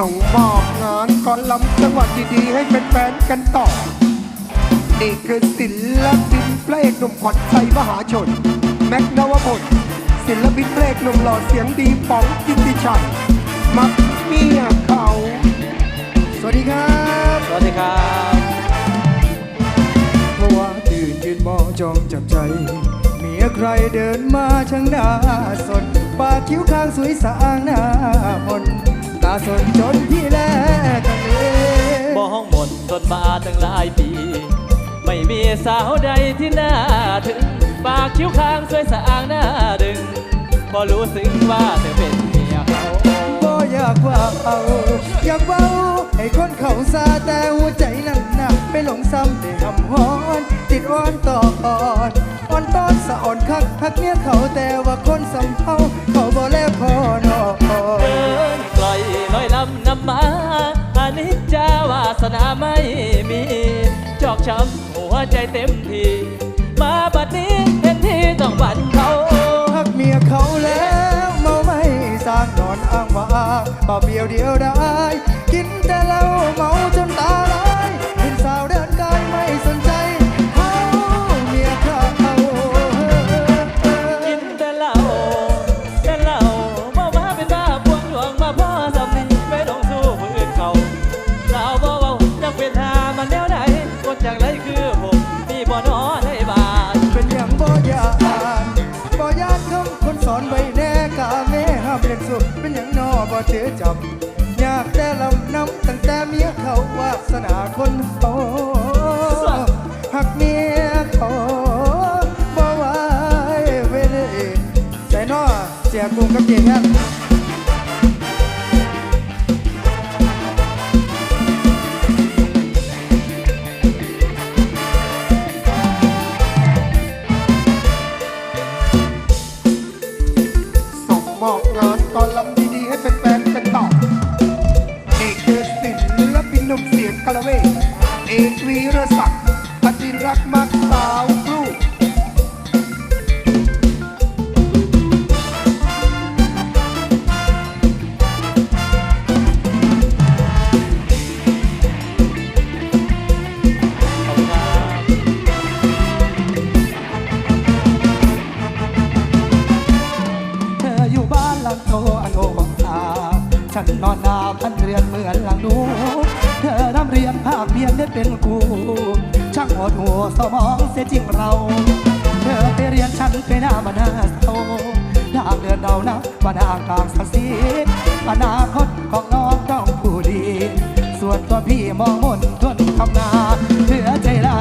ส่งมอบงานก่อนลำจังหวัดดีๆ ให้เป็นแฟนๆกันต่อ นี่คือศิลปินเพลงหนุ่มขวัญใจมหาชน แม็กนวพลศิลปินเพลงหนุ่มหล่อเสียงดีป๋องกิตติชัยมักเมียเขา สวัสดีครับสวัสดีครับเพราะว่าตื่นยืนมองจ้องจับใจ เมียใครเดินมาช่างหน้าสนปากคิ้วข้างสวยสะอ้างหน้ามนตาสนจนพี่แลกันเลยบ่ห้องหมดทนมาตั้งหลายปี ไม่มีสาวใดที่น่าถึง ปากคิ้วข้างสวยสะอ้างหน้าดึงบ่รู้สึกว่าเธอเป็นเมียเขาก็อยากว่าเอาอยากเว้าให้คนเขาซาแต่หัวใจนั้นหนักไปหลงซ้ำได้หำฮอนติดอ่อนต่ออ่อนอ่อนตอนสะอ่อนคักพักเนี้ยเขาแต่ว่าคนสำเภา ช้ำหัวใจเต็มทีมาบัดนี้เห็นที่ต้องบันเขาพักเมียเขาแล้วเมาไม่สร้างนอนอ้างว่าป่าเบียวเดียวได้ กินแต่เหล้า เจอจับาวครูขอบคุณครับเธออยู่บ้านหลังโตอโนของตาฉันนอนหนาวพันเรือนเหมือนหลังนู เธอร่ำเรียนภาคเพียนได้เป็นครู ช่างหดหัวสมองเสียจริงเรา เธอไปเรียนฉันไปหน้ามาหน้าโตทางเดินเดานะว่าทางกลางสักสีอนาคตของน้องต้องผู้ดี ส่วนตัวพี่มองมนทวนคำนาเพื่อใจละ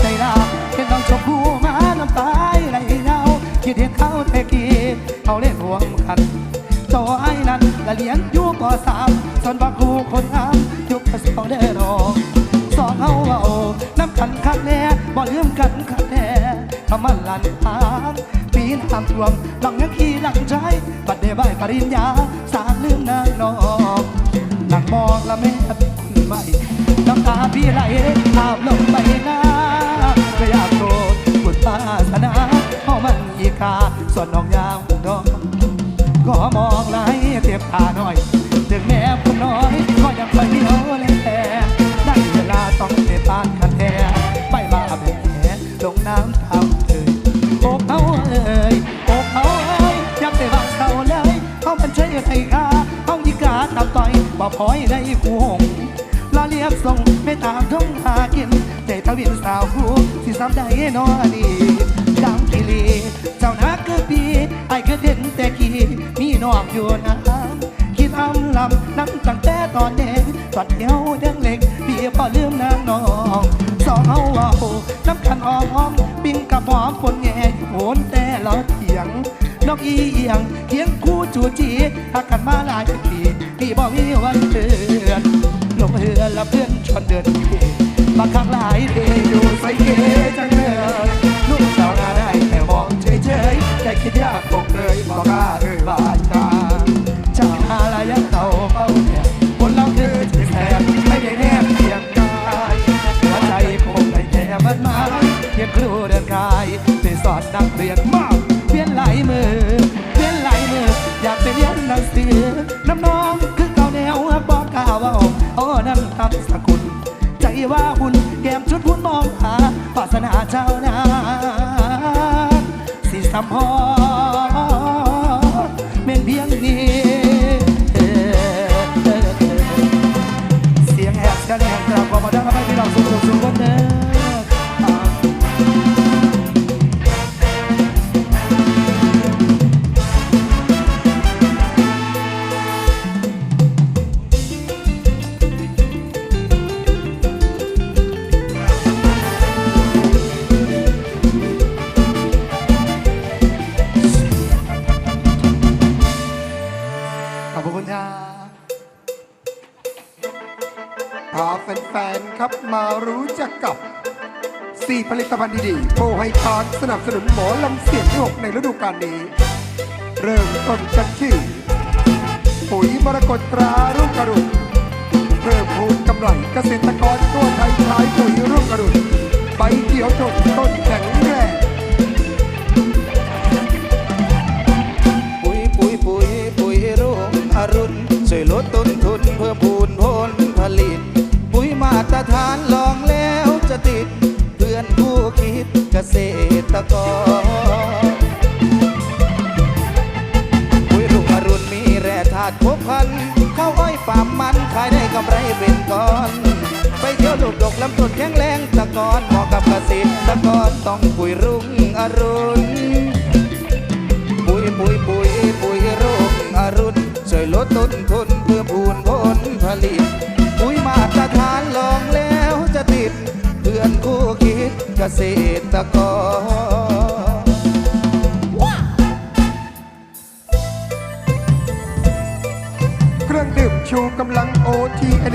ใจละเห็นน้องชมพู่มาน้ำตาไหลเงาคิดเห็นเขาแต่กี้เขาเล่นห่วงกันโตไอ้นั้นละเลียนอยู่ปสามส่วนบางครูคนงาม บ่ลืมกันคักแน่ทำมันลันทางปีนทำรวมหลังยังขี่หลังใจบัดเดบายปริญญา สารลืมนางนองหลังมองละแม่คุณไม่น้ำตาพี่ไหลอาบลงไปหน้าก็อยากโกรธบุตรปาสนาเพราะมันอีกาส่วนน้องยาวดอกก็มองไหลเจ็บตาหน่อย บ่พอยได้คู่หงลาเลียบส่งไม่ตามท้องหากินใจทวินสาวผู้สิซ้ำได้นอดีดังกิลีเจ้านักคือปีไอ้คือเด่นแต่กี้มีนอกอยู่น้ำคิดอำลำนั่งตั้งแต่ตอนเด็กตอนเดียวเดังเล็กพี่พอลืมนางน้องสองเอาว่าโอ้น้ำกันอ้อมปิ้งกับอมฝนแง่โหนแต่เราเถียง นกอีเอียงเคียงคู่จูจีหักกันมาหลายปีพี่บอกมีวันเตือนลงเรือและเพื่อนชวนเดินเกมาข้างหลายเดดูใส่เกจังเลยลูกสาวนาได้แต่มองเฉยๆแต่คิดยากคงเลยบอกกล้าเอ่ยบา อนสกุล ใจว่าหุ่นแก้มชุดหุ่นมองหาปาสนาเจ้านาสิสัมพอเม่นเพียงนี้เสียงแหบกันแหบกลับขอมาดังให้พี่น้องสุขสุขคน 4ผลิตภัณฑ์ดีๆโปรให้ทานสนับสนุนหมอลำเสียงที่หกในฤดูกาลนี้ เริ่มต้นกันที่ ปุ๋ยมรกตตรารุ่งกรุณเพิ่มพูนกำไรเกษตรกรตัวไทยใช้ปุ๋ยรุ่งกรุณใบเขียวทนต้นแข็งแรงปุ๋ยปุ๋ยปุ๋ยปุ๋ยรุ่งอรุณช่วยลดต้น ข้าวอ้อยปามมันขายได้กำไรเป็นก้อน ไปเที่ยวลูกดกลำต้นแข็งแรงตะกอนเหมาะกับเกษตรกรต้องปุ๋ยรุ่งอรุณปุ๋ยปุ๋ยปุ๋ยปุ๋ยโรงอรุณช่วยลดต้นทุนเพื่อพูนผลผลิต ปุ๋ยมาตรฐานลองแล้วจะติด เพื่อนคู่คิดเกษตรกร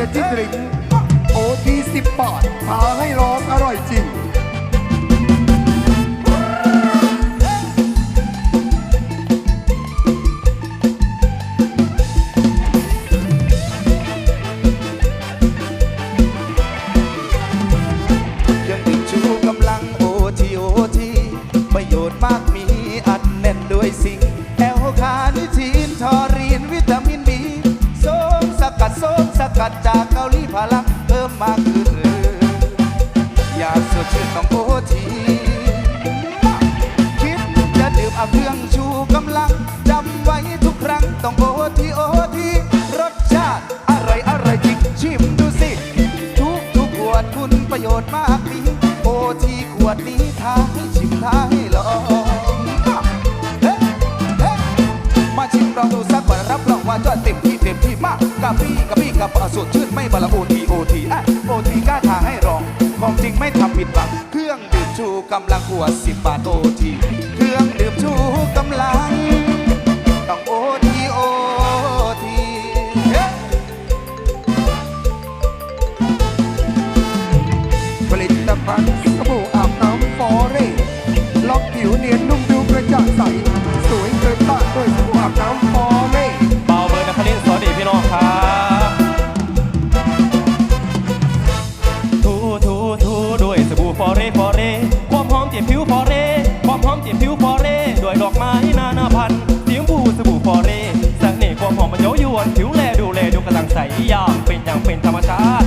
OT Energy Drink OT 10บาทพาให้ร้องอร่อยจริง วันรับรองว่าจอดเต็มที่เต็มที่มากกะปี้กะปี้กับปะสดชื่นไม่บละโอทีโอทีอะโอทีกล้าทาให้รอง ของจริงไม่ทำผิดหวัง เครื่องดื่มชูกำลังขวดสิบบาทโอที ฟอเรฟอเรความหอมเจ็บผิวฟอเรความหอมเจ็บผิวฟอเรด้วยดอกไม้นานาพันธุ์สียมพูสบู่ฟอเรเสน่ห์ความหอมมันเย้ายวนผิวแลดูแลดูกระลังใสอย่างเป็นอย่างเป็นธรรมชาติ